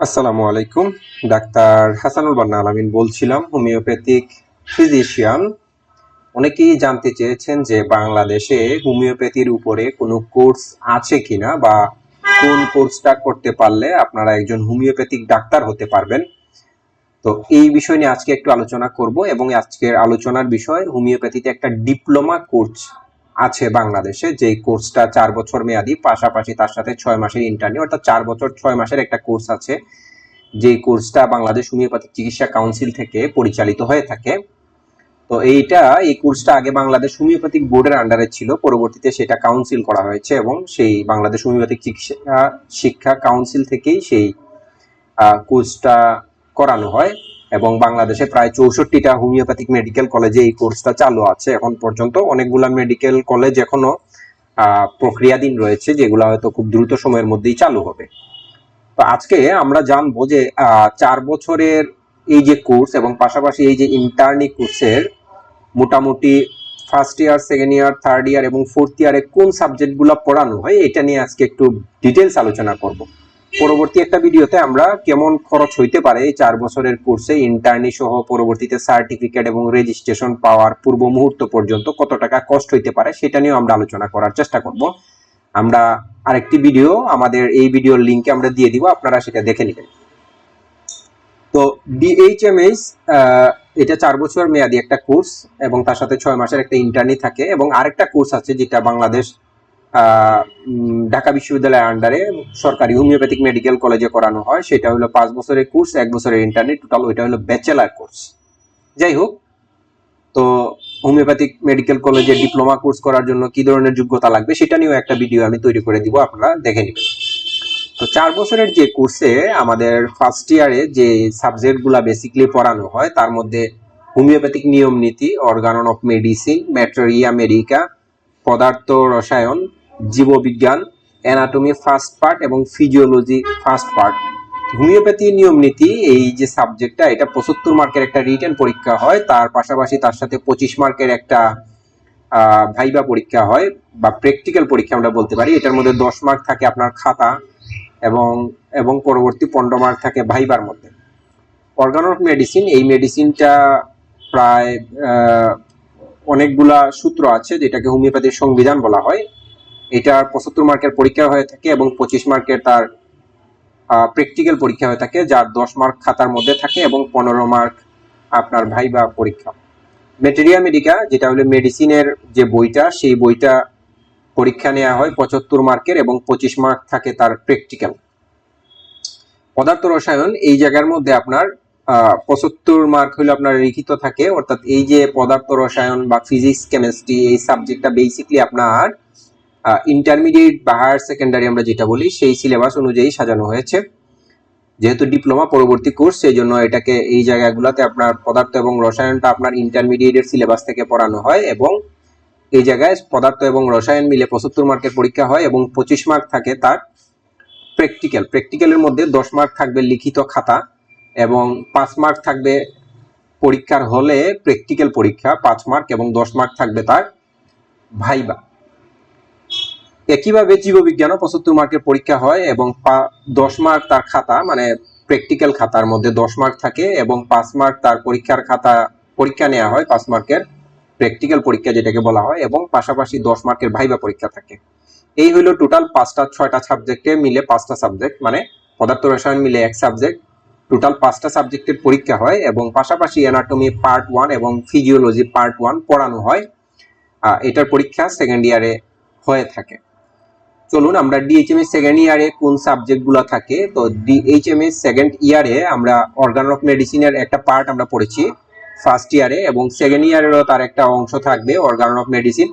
আসসালামু আলাইকুম। ডাক্তার হাসানুল বান্না আলামিন বলছিলাম, হোমিওপ্যাথিক ফিজিশিয়ান। অনেকেই জানতে চেয়েছেন যে বাংলাদেশে হোমিওপ্যাথির উপরে কোনো কোর্স আছে কিনা বা কোন কোর্সটা করতে পারলে আপনারা একজন হোমিওপ্যাথিক ডাক্তার হতে পারবেন। তো এই বিষয় নিয়ে আজকে একটু আলোচনা করব এবং আজকের আলোচনার বিষয়, হোমিওপ্যাথিতে একটা ডিপ্লোমা কোর্স আছে বাংলাদেশে যে কোর্সটা চার বছর মেয়াদি, পাশাপাশি তার সাথে ছয় মাসের ইন্টারনি অর্থাৎ চার বছর ছয় মাসের একটা কোর্স আছে যে কোর্সটা বাংলাদেশ হোমিওপ্যাথিক চিকিৎসা কাউন্সিল থেকে পরিচালিত হয়ে থাকে। তো এইটা, এই কোর্সটা আগে বাংলাদেশ হোমিওপ্যাথিক বোর্ডের আন্ডারে ছিল, পরবর্তীতে সেটা কাউন্সিল করা হয়েছে এবং সেই বাংলাদেশ হোমিওপ্যাথিক চিকিৎসা, শিক্ষা কাউন্সিল থেকেই সেই কোর্সটা করানো হয়। এবং বাংলাদেশে প্রায় চৌষট্টিটা হোমিওপ্যাথিক মেডিকেল কলেজে এই কোর্সটা চালু আছে। এখন পর্যন্ত অনেকগুলা মেডিকেল কলেজ এখনও প্রক্রিয়াধীন রয়েছে, যেগুলো হয়তো খুব দ্রুত সময়ের মধ্যেই চালু হবে। তো আজকে আমরা জানব যে চার বছরের এই যে কোর্স এবং পাশাপাশি এই যে ইন্টার্নি কোর্সের মোটামুটি first year, second year, third year এবং ফোর্থ ইয়ারে কোন সাবজেক্টগুলো পড়ানো হয়, এটা নিয়ে আজকে একটু ডিটেলস আলোচনা করব। পরবর্তী একটা ভিডিওতে আমরা কেমন খরচ হইতে পারে এই চার বছরের কোর্সে ইন্টার্নি সহ পরবর্তীতে সার্টিফিকেট এবং রেজিস্ট্রেশন পাওয়ার পূর্ব মুহূর্ত পর্যন্ত কত টাকা কষ্ট হইতে পারে সেটা নিয়েও আমরা আলোচনা করার চেষ্টা করব। আমরা আরেকটি ভিডিও, আমাদের এই ভিডিওর লিংকে আমরা দিয়ে দিব, আপনারা সেটা দেখে নেবেন। তো ডিএইচএমএস এটা চার বছর মেয়াদি একটা কোর্স এবং তার সাথে ছয় মাসের একটা ইন্টার্নি থাকে এবং আরেকটা কোর্স আছে যেটা বাংলাদেশ ঢাকা বিশ্ববিদ্যালয়ের আন্ডারে সরকারি হোমিওপ্যাথিক মেডিকেল কলেজে করানো হয়। সেটা হলো পাঁচ বছরের কোর্স এক বছরের ইন্টারনেট টোটাল ওইটা হলো ব্যাচেলার কোর্স যাই হোক, তো হোমিওপ্যাথিক মেডিকেল কলেজে ডিপ্লোমা কোর্স করার জন্য কি ধরনের যোগ্যতা লাগবে সেটা নিয়েও একটা ভিডিও আমি তৈরি করে দিব, আপনারা দেখে নেবেন। তো চার বছরের যে কোর্সে আমাদের ফার্স্ট ইয়ারে যে সাবজেক্টগুলো বেসিকলি পড়ানো হয়, তার মধ্যে হোমিওপ্যাথিক নিয়ম নীতি organon of medicine materia medica পদার্থ রসায়ন জীববিজ্ঞান অ্যানাটমি ফার্স্ট পার্ট এবং ফিজিওলজি ফার্স্ট পার্ট হোমিওপ্যাথি নিয়ম নীতি, এই যে সাবজেক্টটা এটা পঁচাত্তর মার্কের একটা রিটেন পরীক্ষা হয়। তার পাশাপাশি তার সাথে পঁচিশ মার্কের একটা ভাইবা পরীক্ষা হয় বা প্র্যাকটিক্যাল পরীক্ষা আমরা বলতে পারি। এটার মধ্যে দশ মার্ক থাকে আপনার খাতা এবং এবং পরবর্তী পনেরো মার্ক থাকে ভাইবার মধ্যে। অর্গান অফ মেডিসিন এই মেডিসিনটা প্রায় অনেকগুলা সূত্র আছে যেটাকে হোমিওপ্যাথির সংবিধান বলা হয়। এটা পঁচাত্তর মার্কের পরীক্ষা হয়ে থাকে এবং পঁচিশ মার্কের তার প্র্যাকটিক্যাল পরীক্ষা হয়ে থাকে, যার দশ মার্ক খাতার মধ্যে থাকে এবং পনেরো মার্ক আপনার ভাইবা পরীক্ষা। মেটেরিয়া মেডিকা যেটা হলো মেডিসিনের যে বইটা, সেই বইটা পরীক্ষা নেওয়া হয় পঁচাত্তর মার্কের এবং পঁচিশ মার্ক থাকে তার প্র্যাকটিক্যাল পদার্থ রসায়ন, এই জায়গার মধ্যে আপনার পঁচাত্তর মার্ক হলো আপনার লিখিত থাকে, অর্থাৎ এই যে পদার্থ রসায়ন বা ফিজিক্স কেমিস্ট্রি এই সাবজেক্টটা বেসিকলি আপনার ইন্টারমিডিয়েট বা হায়ার সেকেন্ডারি আমরা যেটা বলি, সেই সিলেবাস অনুযায়ী সাজানো হয়েছে। যেহেতু ডিপ্লোমা পরবর্তী কোর্স সেই জন্য এটাকে এই জায়গাগুলোতে আপনার পদার্থ এবং রসায়নটা আপনার ইন্টারমিডিয়েটের সিলেবাস থেকে পড়ানো হয় এবং এই জায়গায় পদার্থ এবং রসায়ন মিলে পঁচাত্তর মার্কের পরীক্ষা হয় এবং পঁচিশ মার্ক থাকে তার প্র্যাকটিক্যাল প্র্যাকটিক্যালের মধ্যে দশ মার্ক থাকবে লিখিত খাতা এবং পাঁচ মার্ক থাকবে পরীক্ষার হলে প্র্যাকটিক্যাল পরীক্ষা, পাঁচ মার্ক এবং দশ মার্ক থাকবে তার ভাইবা একইভাবে জীববিজ্ঞানও পঁচাত্তর মার্কের পরীক্ষা হয় এবং দশ মার্ক তার খাতা মানে প্র্যাকটিক্যাল খাতার মধ্যে দশ মার্ক থাকে এবং পাঁচ মার্ক তার পরীক্ষার খাতা, পরীক্ষা নেওয়া হয় পাঁচ মার্কের প্র্যাকটিক্যাল পরীক্ষা যেটাকে বলা হয় এবং পাশাপাশি দশ মার্কের ভাইবা পরীক্ষা থাকে। এই হলো টোটাল পাঁচটা, ছয়টা সাবজেক্টে মিলে পাঁচটা সাবজেক্ট মানে পদার্থ রসায়ন মিলে এক সাবজেক্ট। টোটাল পাঁচটা সাবজেক্টের পরীক্ষা হয় এবং পাশাপাশি অ্যানাটমি পার্ট ওয়ান এবং ফিজিওলজি পার্ট ওয়ান পড়ানো হয়। এটার পরীক্ষা সেকেন্ড ইয়ারে হয়ে থাকে। চলুন আমরা ডিএইচএম এর সেকেন্ড ইয়ারে কোন সাবজেক্টগুলো থাকে, তো ডিএইচএম এর সেকেন্ড ইয়ারে আমরা অর্গান অফ মেডিসিনের একটা পার্ট আমরা পড়েছি ফার্স্ট ইয়ারে এবং সেকেন্ড ইয়ারেরও তার একটা অংশ থাকবে অর্গান অফ মেডিসিন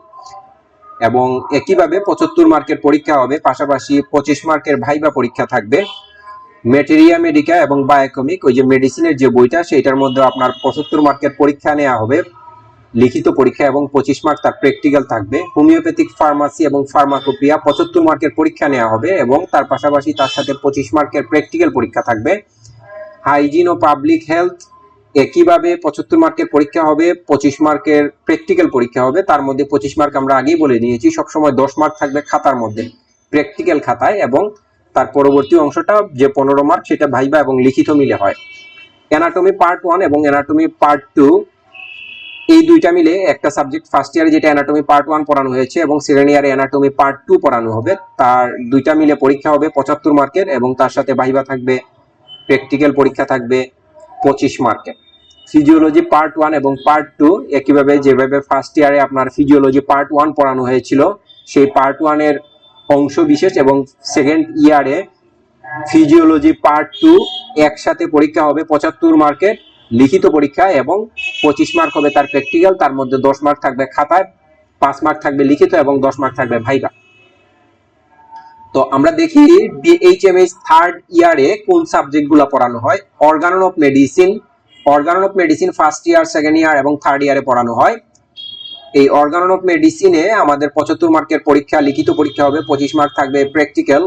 এবং একইভাবে পঁচাত্তর মার্কের পরীক্ষা হবে, পাশাপাশি পঁচিশ মার্কের ভাইবা পরীক্ষা থাকবে মেটেরিয়া মেডিকা এবং বায়োকমিক ওই যে মেডিসিনের যে বইটা সেটার মধ্যে আপনার পঁচাত্তর মার্কের পরীক্ষা নেওয়া হবে। লিখিত পরীক্ষা এবং পঁচিশ মার্ক তার প্র্যাকটিক্যাল থাকবে। হোমিওপ্যাথিক ফার্মাসি এবং ফার্মাকোপিয়া পঁচাত্তর মার্কের পরীক্ষা নেওয়া হবে এবং তার পাশাপাশি তার সাথে পঁচিশ মার্কের প্র্যাকটিক্যাল পরীক্ষা থাকবে। হাইজিন ও পাবলিক হেলথ একইভাবে পঁচাত্তর মার্কের পরীক্ষা হবে, পঁচিশ মার্কের প্র্যাকটিক্যাল পরীক্ষা হবে। তার মধ্যে পঁচিশ মার্ক আমরা আগেই বলে নিয়েছি, সবসময় দশ মার্ক থাকবে খাতার মধ্যে, প্র্যাকটিক্যাল খাতায় এবং তার পরবর্তী অংশটা যে পনেরো মার্ক সেটা ভাইবা এবং লিখিত মিলে হয়। অ্যানাটমি পার্ট ওয়ান এবং অ্যানাটমি পার্ট টু এই দুইটা মিলে একটা সাবজেক্ট ফার্স্ট ইয়ারে যেটা অ্যানাটমি পার্ট ওয়ান পড়ানো হয়েছে এবং সেকেন্ড ইয়ারে অ্যানাটমি পার্ট টু পড়ানো হবে, তার দুইটা মিলে পরীক্ষা হবে পঁচাত্তর মার্কের এবং তার সাথে ভাইবা থাকবে প্র্যাকটিক্যাল পরীক্ষা থাকবে পঁচিশ মার্কের। ফিজিওলজি পার্ট ওয়ান এবং পার্ট টু একইভাবে যেভাবে ফার্স্ট ইয়ারে আপনার ফিজিওলজি পার্ট ওয়ান পড়ানো হয়েছিল, সেই পার্ট ওয়ানের অংশ বিশেষ এবং সেকেন্ড ইয়ারে ফিজিওলজি পার্ট টু একসাথে পরীক্ষা হবে পঁচাত্তর মার্কের লিখিত পরীক্ষা এবং পঁচিশ মার্ক হবে তার প্র্যাকটিক্যাল তার মধ্যে দশ মার্ক থাকবে খাতায়, পাঁচ মার্ক থাকবে লিখিত এবং দশ মার্ক থাকবে ভাইবা। তো আমরা দেখি ডিএইচএমএস থার্ড ইয়ারে কোন সাবজেক্ট সাবজেক্টগুলো পড়ানো হয়? Organon of medicine organon of medicine first year second year এবং থার্ড ইয়ারে পড়ানো হয়। এই অর্গানন অফ মেডিসিনে আমাদের পঁচাত্তর মার্কের পরীক্ষা, লিখিত পরীক্ষা হবে, পঁচিশ মার্ক থাকবে প্র্যাকটিক্যাল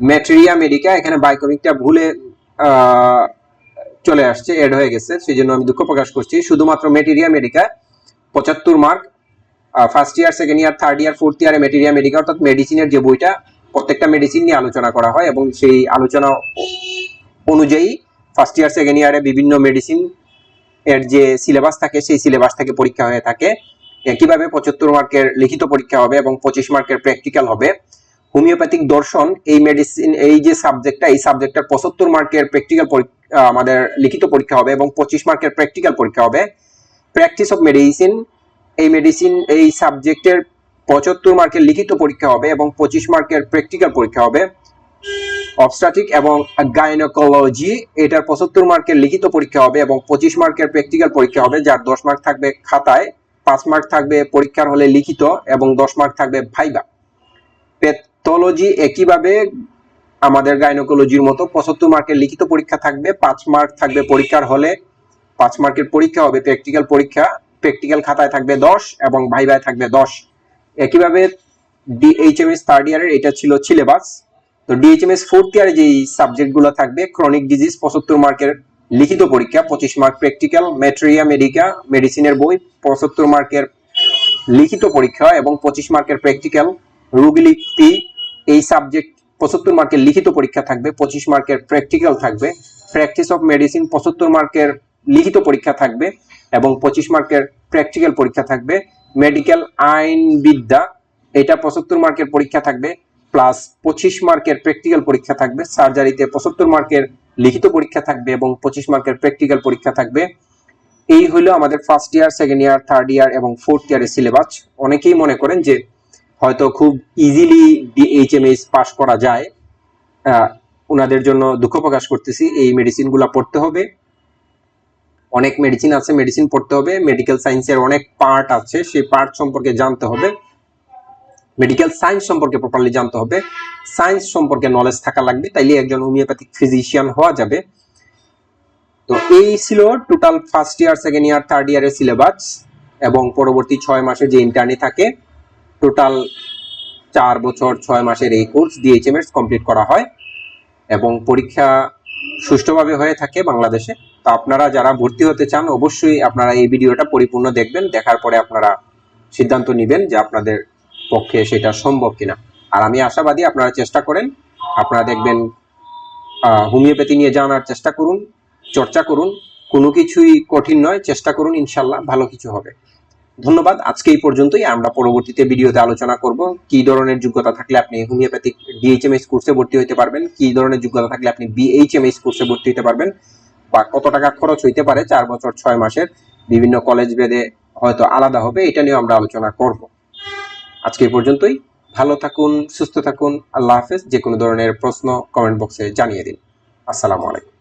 ম্যাটেরিয়া মেডিকা এখানে বায়োকমিকটা ভুলে চলে আসছে এড হয়ে গেছে সেই জন্য আমি দুঃখ প্রকাশ করছি। শুধুমাত্র মেটেরিয়া মেডিকা পঁচাত্তর mark first year second year third year fourth ইয়ারে মেটেরিয়া মেডিকা অর্থাৎ মেডিসিনের যে বইটা, প্রত্যেকটা মেডিসিন নিয়ে আলোচনা করা হয় এবং সেই আলোচনা অনুযায়ী ফার্স্ট ইয়ার সেকেন্ড ইয়ারে বিভিন্ন মেডিসিন এর যে সিলেবাস থাকে, সেই সিলেবাস থেকে পরীক্ষা হয়ে থাকে। একইভাবে পঁচাত্তর মার্কের লিখিত পরীক্ষা হবে এবং পঁচিশ মার্কের প্র্যাকটিক্যাল হবে। হোমিওপ্যাথিক দর্শন এই মেডিসিন এই যে সাবজেক্টটা এই সাবজেক্টটার পঁচাত্তর মার্কের প্র্যাকটিক্যাল আমাদের লিখিত পরীক্ষা হবে এবং পঁচিশ মার্কের প্র্যাকটিক্যাল পরীক্ষা হবে। প্র্যাকটিস অফ মেডিসিন এই মেডিসিন এই সাবজেক্টের পঁচাত্তর মার্কের লিখিত পরীক্ষা হবে এবং পঁচিশ মার্কের প্র্যাকটিক্যাল পরীক্ষা হবে। অবস্ট্রাটিক এবং গাইনোকোলজি এটার পঁচাত্তর মার্কের লিখিত পরীক্ষা হবে এবং পঁচিশ মার্কের প্র্যাকটিক্যাল পরীক্ষা হবে, যার দশ মার্ক থাকবে খাতায়, পাঁচ মার্ক থাকবে পরীক্ষার হলে লিখিত এবং দশ মার্ক থাকবে ভাইবা প্যাথোলজি একইভাবে আমাদের গাইনোকোলজির মতো পঁচাত্তর মার্কের লিখিত পরীক্ষা থাকবে, পাঁচ মার্ক থাকবে পরীক্ষার হলে, পাঁচ মার্কের পরীক্ষা হবে প্র্যাকটিক্যাল পরীক্ষা, প্র্যাকটিক্যাল খাতায় থাকবে দশ এবং ভাই ভাই থাকবে দশ। একইভাবে ডিএইচএমএস থার্ড ইয়ারের এটা ছিল সিলেবাস তো ডিএইচএমএস ফোর্থ ইয়ারে যেই সাবজেক্টগুলো থাকবে ক্রনিক ডিজিজ পঁচাত্তর মার্কের লিখিত পরীক্ষা, পঁচিশ মার্ক প্র্যাকটিক্যাল ম্যাটেরিয়া মেডিকা মেডিসিনের বই, পঁচাত্তর মার্কের লিখিত পরীক্ষা এবং পঁচিশ মার্কের প্র্যাকটিক্যাল রোগীলিপি এই সাবজেক্ট পঁচাত্তর মার্কের লিখিত পরীক্ষা থাকবে, পঁচিশ মার্কের প্র্যাকটিক্যাল থাকবে প্র্যাকটিস অফ মেডিসিন পঁচাত্তর মার্কের লিখিত পরীক্ষা থাকবে এবং পঁচিশ মার্কের প্র্যাকটিক্যাল পরীক্ষা থাকবে মেডিকেল আইন বিদ্যা এটা পঁচাত্তর মার্কের পরীক্ষা থাকবে প্লাস পঁচিশ মার্কের প্র্যাকটিক্যাল পরীক্ষা থাকবে সার্জারিতে পঁচাত্তর মার্কের লিখিত পরীক্ষা থাকবে এবং পঁচিশ মার্কের প্র্যাকটিক্যাল পরীক্ষা থাকবে। এই হলো আমাদের first year second year third year এবং ফোর্থ ইয়ারের সিলেবাস অনেকেই মনে করেন যে হয়তো খুব ইজিলি ডিএইচএমএস পাস করা যায়। ওনাদের জন্য দুঃখ প্রকাশ করতেছি, এই মেডিসিনগুলো পড়তে হবে। অনেক মেডিসিন আছে মেডিসিন পড়তে হবে। মেডিকেল সায়েন্সের অনেক পার্ট আছে, সেই পার্ট সম্পর্কে জানতে হবে। মেডিকেল সায়েন্স সম্পর্কে প্রপারলি জানতে হবে। সায়েন্স সম্পর্কে নলেজ থাকা লাগবে, তাইলে একজন হোমিওপ্যাথিক ফিজিশিয়ান হওয়া যাবে। তো এই ছিল total first year second year third ইয়ারের সিলেবাস এবং পরবর্তী ছয় মাসে যে ইন্টার্নি থাকে টোটাল চার বছর ছয় মাসের এই কোর্স ডিএইচএমএস কমপ্লিট করা হয় এবং পরীক্ষা সুষ্ঠুভাবে হয়ে থাকে বাংলাদেশে। তো আপনারা যারা ভর্তি হতে চান, অবশ্যই আপনারা এই ভিডিওটা পরিপূর্ণ দেখবেন, দেখার পরে আপনারা সিদ্ধান্ত নেবেন যে আপনাদের পক্ষে সেটা সম্ভব কিনা। আর আমি আশাবাদী আপনারা চেষ্টা করেন, আপনারা দেখবেন হোমিওপ্যাথি নিয়ে জানার চেষ্টা করুন, চর্চা করুন। কোনো কিছুই কঠিন নয়, চেষ্টা করুন ইনশাল্লাহ ভালো কিছু হবে। ধন্যবাদ। আজকে এই পর্যন্তই। আমরা পরবর্তীতে ভিডিওতে আলোচনা করব কি ধরনের যোগ্যতা থাকলে আপনি হোমিওপ্যাথিক ডিএইচএমএস কোর্সে ভর্তি হতে পারবেন, কি ধরনের যোগ্যতা থাকলে আপনি বিএইচএমএস কোর্সে ভর্তি হতে পারবেন বা কত টাকা খরচ হইতে পারে চার বছর, ছয় মাসের। বিভিন্ন কলেজ ভেদে হয়তো আলাদা হবে, এটা নিয়েও আমরা আলোচনা করব। আজকে এই পর্যন্তই। ভালো থাকুন, সুস্থ থাকুন। আল্লাহ হাফেজ। যে কোনো ধরনের প্রশ্ন কমেন্ট বক্সে জানিয়ে দিন। আসসালামু আলাইকুম।